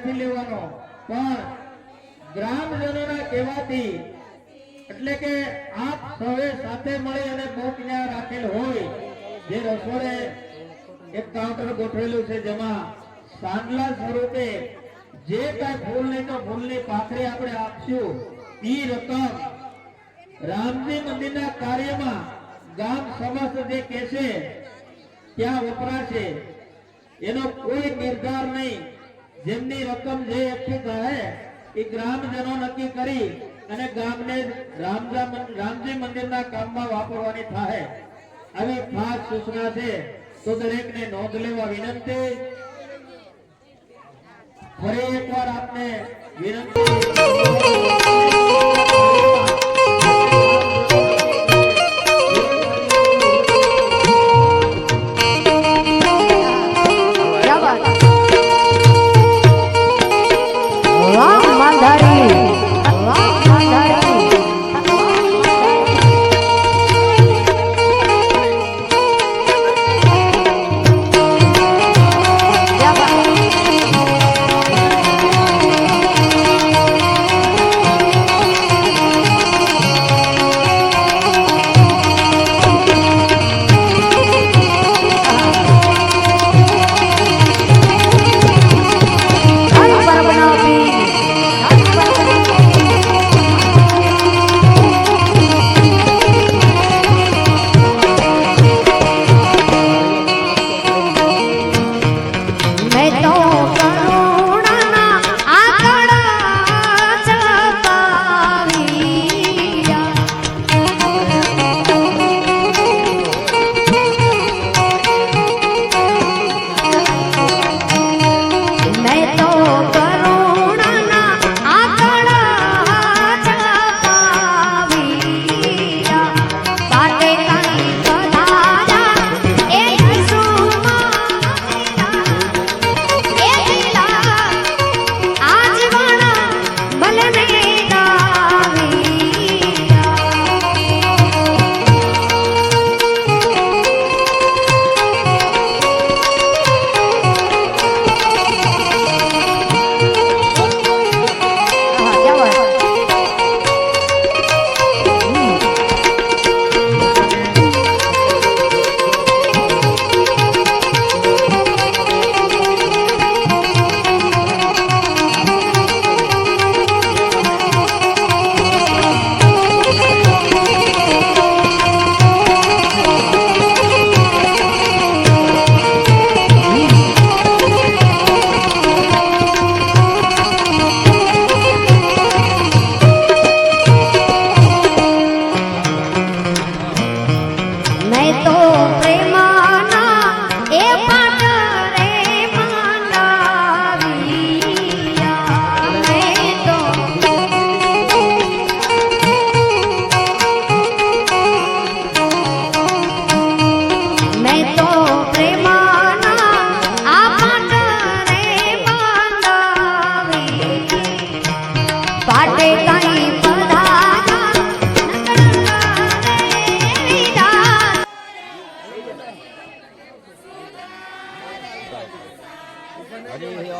નથી લેવાનો. પણ ગ્રામજનોના કહેવાથી એટલે કે આપ સૌએ સાથે મળી અને બુક ત્યાં રાખેલ હોય, જે રસોડે એક કાઉન્ટર ગોઠવેલું છે જેમાં સાંડલા સ્વરૂપે જે કાંઈ ફૂલ નહીં તો ફૂલની પાથરી આપણે આપશું. એ રકમ રામજી મંદિરના કાર્યમાં ગામ સમસ્ત જે કહેશે, ત્યાં વપરાશે. એનો કોઈ નિર્ધાર નહીં. જેમની રકમ જે એકઠી થાય એ ગ્રામજનો નક્કી કરી અને ગામને રામજા મંદિરના કામમાં વાપરવાની થાય. આવી ખાસ સૂચના છે, તો દરેકને નોંધ લેવા વિનંતી. ફરી એકવાર આપને વિનંતી.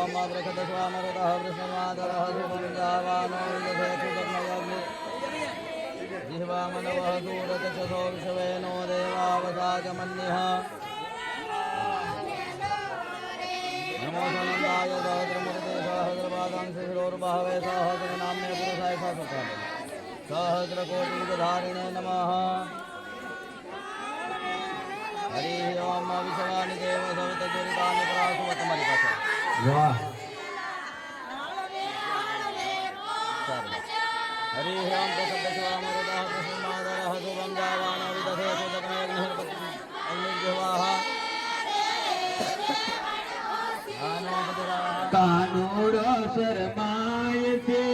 हरिः ओम वृषदस्वामरुतः वृषमादरः धूपं जावानो विदधेतुतग्नयग्नि जिह्वामनवः दूरदशसो विषवेनो देवावसाचमन्यः नमो सनन्दाय सहस्रमूर्ते सहस्रपादां शिशिरोर्बहवे सहस्रनाम्ने पुरुषाय सहस्रकाले सहस्रकोटियुगधारिणे नमः हरिः ओम વાહ હરે હરામ દસ દસ વામ રદા પ્રસન્ના દરહ તો બંગાવાન વિદધે તો શરમાય તે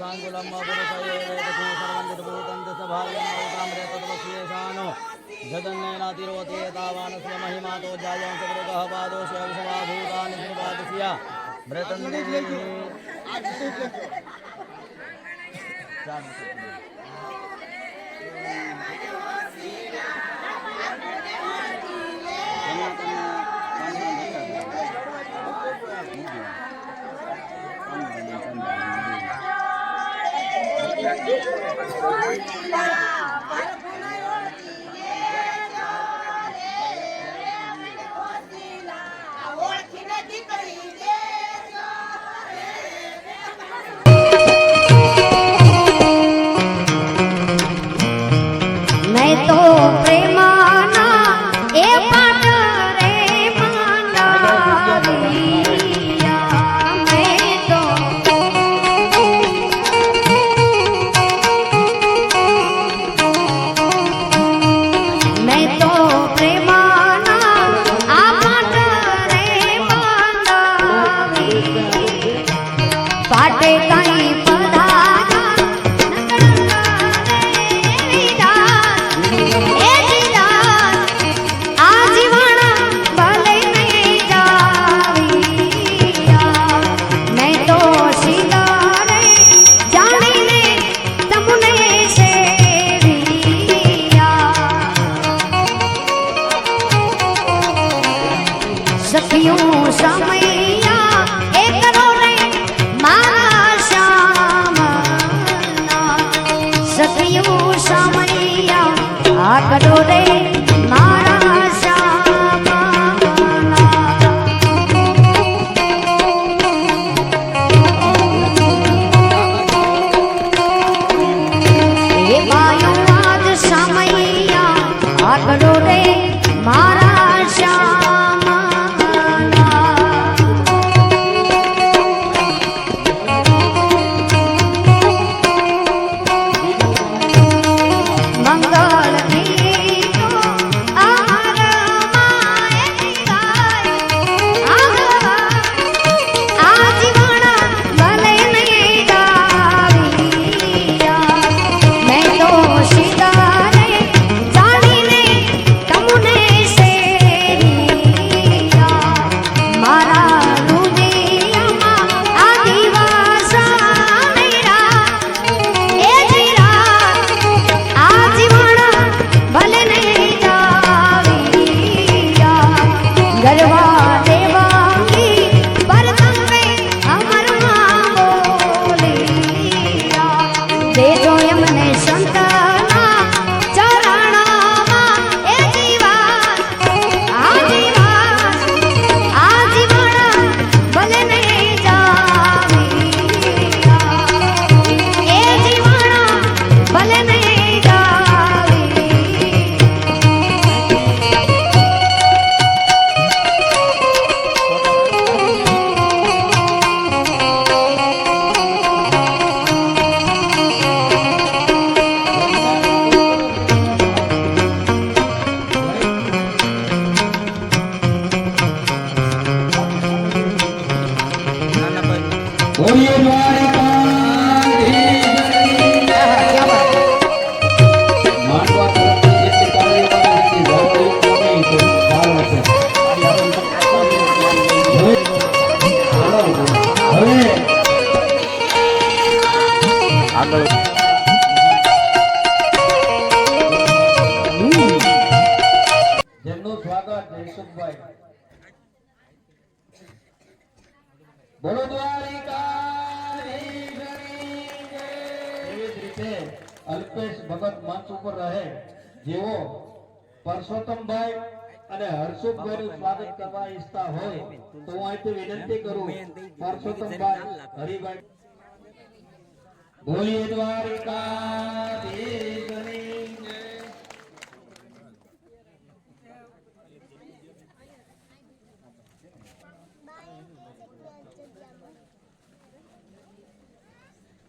తాంగులం పురుషయోగేతాంగసభాయమృతామృతమశేషాను జగన్నేనాతిరోతే తావానస్య మహిమాతో జాయం సుమృతః పాదో శివవిషవా భూతాని శ్రీపాదస్య మృతంజయ Hoy la સખિયું સમૈયા આગળ. એવી જ રીતે અલ્પેશ ભગત મંચ ઉપર રહે, જેઓ પરસોત્તમભાઈ અને હર્ષુભાઈ નું સ્વાગત કરવા ઈચ્છતા હોય, તો હું અહીંથી વિનંતી કરું, પરસોત્તમભાઈ, હરિભાઈ. બોલીએ દ્વારિકાધીશની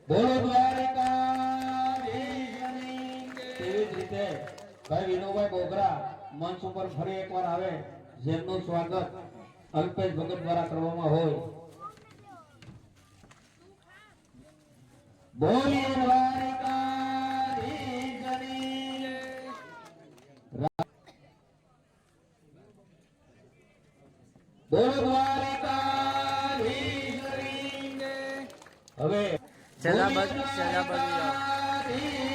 બોલો દ્વારકા જ રીતે ભાઈ વિનોભાઈ બોગરા, મંચ ઉપર ફરી એકવાર આવે. જેમનું સ્વાગત અલ્પેશ ભગત દ્વારા કરવામાં હોય. બોલીએ હવે છેલ્લા બાજુ છેલ્લા બાજુ